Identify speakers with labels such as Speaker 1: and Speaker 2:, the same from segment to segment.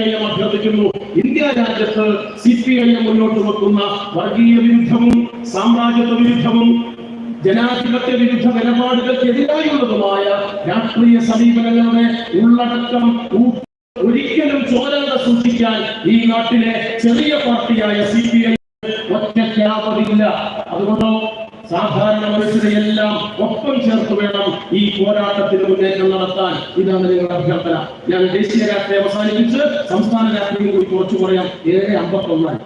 Speaker 1: I M അഭ്യർത്ഥിക്കുന്നു. India രാജ്യത്ത് C P I M മുന്നോട്ട് വെക്കുന്ന വർഗീയ വിരുദ്ധവും സാമ്രാജ്യത്വ വിരുദ്ധവും ജനാധിപത്യ വിരുദ്ധ നിലപാടുകൾക്കെതിരായുള്ളതുമായ രാഷ്ട്രീയ സമീപനങ്ങളുടെ ഉള്ളടക്കം ഒരിക്കലും ചോരാതെ സൂക്ഷിക്കാൻ ഈ നാട്ടിലെ ചെറിയ പാർട്ടിയായ സി പി ഐ അതുകൊണ്ടോ സാധാരണ മനുഷ്യരെ എല്ലാം ഒപ്പം ചേർത്ത് വേണം ഈ പോരാട്ടത്തിന് മുന്നേറ്റം നടത്താൻ. ഇതാണ് നിങ്ങളുടെ അഭ്യർത്ഥന. ഞാൻ ദേശീയ രാഷ്ട്രീയം അവസാനിപ്പിച്ച് സംസ്ഥാന രാഷ്ട്രീയം കൂടി കുറച്ചു പറയാം. ഏഴ് അമ്പത്തൊന്നായി.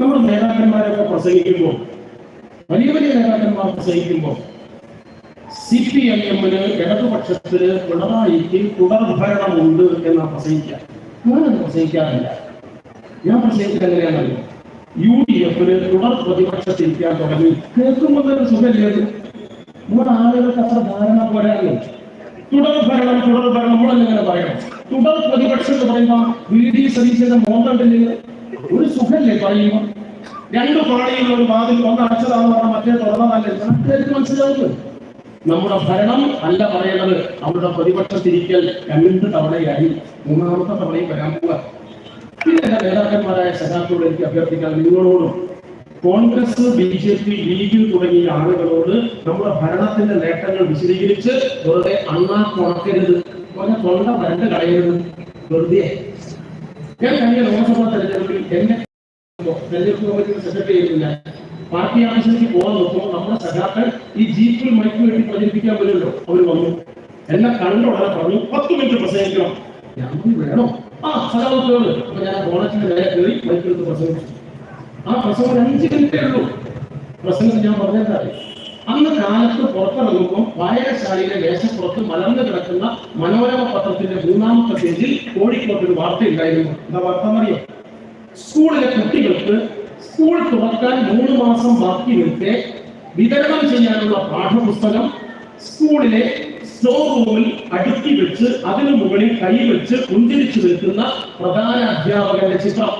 Speaker 1: നമ്മുടെ നേതാക്കന്മാരൊക്കെ പ്രസംഗിക്കുമ്പോൾ വലിയ വലിയ നേതാക്കന്മാർ പ്രസംഗിക്കുമ്പോൾ സി പി ഐ എമ്മിന് ഇടതുപക്ഷത്തിന് പിണറായിക്ക് തുടർ ഭരണമുണ്ട് എന്ന് പ്രസംഗിക്കാം ഞാനത് പ്രസംഗിക്കാറില്ല. ഞാൻ പ്രസംഗിക്കുന്നത് എങ്ങനെയാണല്ലോ യു ഡി തുടർ പ്രതിപക്ഷത്തിരിക്കാൻ തുടങ്ങി കേൾക്കുമ്പോൾ ഒരു സുഖമില്ലത് നമ്മുടെ ആളുകൾക്ക് അത്ര ധാരണ പോരാല്ലോ. തുടർ ഭരണം തുടർ ഭരണം നമ്മളെങ്ങനെ പറയണം. തുടർ പ്രതിപക്ഷം എന്ന് പറയുമ്പോൾ വി ഡി സതീശന്റെ മോന്തണ്ടില്ല ഒരു സുഖല്ലേ പറയുമ്പോൾ? രണ്ടു പാളിയുള്ള ഒരു വാതിൽ ഒന്ന് പറഞ്ഞാൽ മറ്റേ തുറന്നതല്ലേ മനസ്സിലാവുന്നു നമ്മുടെ ഭരണം അല്ല പറയേണ്ടത്. അവരുടെ പ്രതിപക്ഷത്തിരിക്കൽ രണ്ട് തവണയായി. മൂന്നാമത്തെ തവണയും വരാൻ പോവുക എന്റെ നേതാക്കന്മാരായ സഖാക്കളോട് എനിക്ക് അഭ്യർത്ഥിക്കാൻ നിങ്ങളോടും Congress B J P League തുടങ്ങിയ ആളുകളോട് നമ്മുടെ ഭരണത്തിന്റെ നേട്ടങ്ങൾ വിശദീകരിച്ച് വെറുതെ അണ്ണാ തുണക്കരുത് പറഞ്ഞ തൊണ്ട വരണ്ട് കളയരുത്. വെറുതെ. ഞാൻ കഴിഞ്ഞ ലോക്സഭാ തെരഞ്ഞെടുപ്പിൽ എന്നെ തെരഞ്ഞെടുപ്പ് കമ്മിറ്റിയുടെ സെക്രട്ടറി ആയിരുന്നില്ല പാർട്ടി ആവശ്യത്തിന് പോകാൻ നോക്കുമ്പോൾ നമ്മുടെ സഖാക്കൾ ഈ ജീപ്പിൽ മൈക്ക് വേണ്ടി പ്രചരിപ്പിക്കാൻ വരുമല്ലോ. അവർ വന്നു. എന്നെ കണ്ടുടനെ പറഞ്ഞു പത്ത് മിനിറ്റ് പ്രസംഗിക്കണം. ഞാൻ വേണോ? ആ സഖാവുകളോട് അപ്പൊ ഞാൻ ഓണത്തിന്റെ നേരെ കയറി മൈക്കെടുത്ത് പ്രസംഗിച്ചു. ആ പ്രസംഗം അഞ്ച് മിനിറ്റേ ഉള്ളൂ. പ്രസംഗം ഞാൻ പറഞ്ഞാൽ അന്ന് കാലത്ത് പുറത്തിറങ്ങുമ്പോൾ വായനശാലയിലെ മേശപ്പുറത്ത് മലർന്നു കിടക്കുന്ന മനോരമ പത്രത്തിന്റെ മൂന്നാമത്തെ പേജിൽ കോഴിക്കോട്ട് ഒരു വാർത്ത ഉണ്ടായിരുന്നു. എന്താ വാർത്ത അറിയോ സ്കൂളിലെ കുട്ടികൾക്ക് സ്കൂൾ തുറക്കാൻ മൂന്ന് മാസം ബാക്കി നിൽക്കെ വിതരണം ചെയ്യാനുള്ള പാഠപുസ്തകം സ്കൂളിലെ സ്റ്റോർ റൂമിൽ അടുക്കി വെച്ച് അതിനു മുകളിൽ കൈ വെച്ച് പുഞ്ചിരിച്ചു നിൽക്കുന്ന പ്രധാന അധ്യാപകന്റെ ചിത്രം.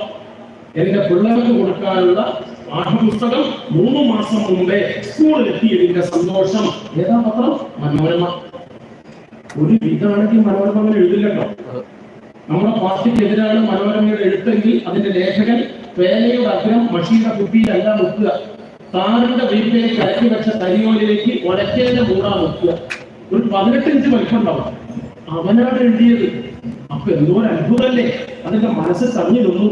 Speaker 1: എന്റെ പിള്ളേർക്ക് കൊടുക്കാനുള്ള പാഠപുസ്തകം മൂന്ന് മാസം മുമ്പേ സ്കൂളിലെത്തിയതിന്റെ സന്തോഷം. ഏതാ പത്രം? മനോരമ. ഒരു ഇതാണെങ്കിൽ മനോരമ അങ്ങനെ എഴുതില്ലട്ടോ നമ്മുടെ പാർട്ടിക്കെതിരാണ് മനോരമയുടെ എഴുത്തെങ്കിൽ അതിന്റെ ലേഖകൻ പേനയുടെ അഗ്രം മഷീന്റെ കുപ്പിയിലല്ല നോക്കുക താറിന്റെ വീട്ടിലേക്ക് കലക്കി വെച്ച കരിയോലിലേക്ക് ഒലക്കേന്റെ മൂടാ നോക്കുക ഒരു പതിനെട്ട് ഇഞ്ച് ഉണ്ടാവും അവനാണ് എഴുതിയത്. അപ്പൊ എന്തോ ഒരു അത്ഭുതമല്ലേ? അതിന്റെ മനസ്സ് തങ്ങി നിന്നു.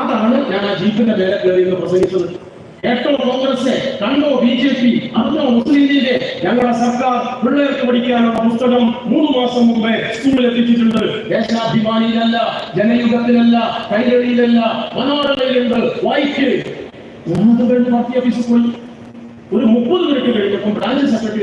Speaker 1: അതാണ് ഞാൻ ആ ജീപ്പിന്റെ മേലെ കയറി പ്രസംഗിച്ചത്. കോൺഗ്രസ് കണ്ടോ ബി ജെ പി? അറിഞ്ഞോ മുസ്ലിം ലീഗ് ഞങ്ങളുടെ സർക്കാർ പിള്ളേർക്ക് പഠിക്കാനുള്ള പുസ്തകം മൂന്ന് മാസം മുമ്പേ സ്കൂളിൽ എത്തിച്ചിട്ടുണ്ട്. ദേശാഭിമാനിയിലല്ല ജനയുഗത്തിലല്ല കൈരളിയിലല്ല മനോരമയിലുണ്ട് വായിക്ക്. ഞാനത് കഴിഞ്ഞ് ഓഫീസിൽ പോയി. ഒരു മുപ്പത് മിനിറ്റ് കഴിഞ്ഞപ്പോൾ ബ്രാഞ്ച് സെക്രട്ടറി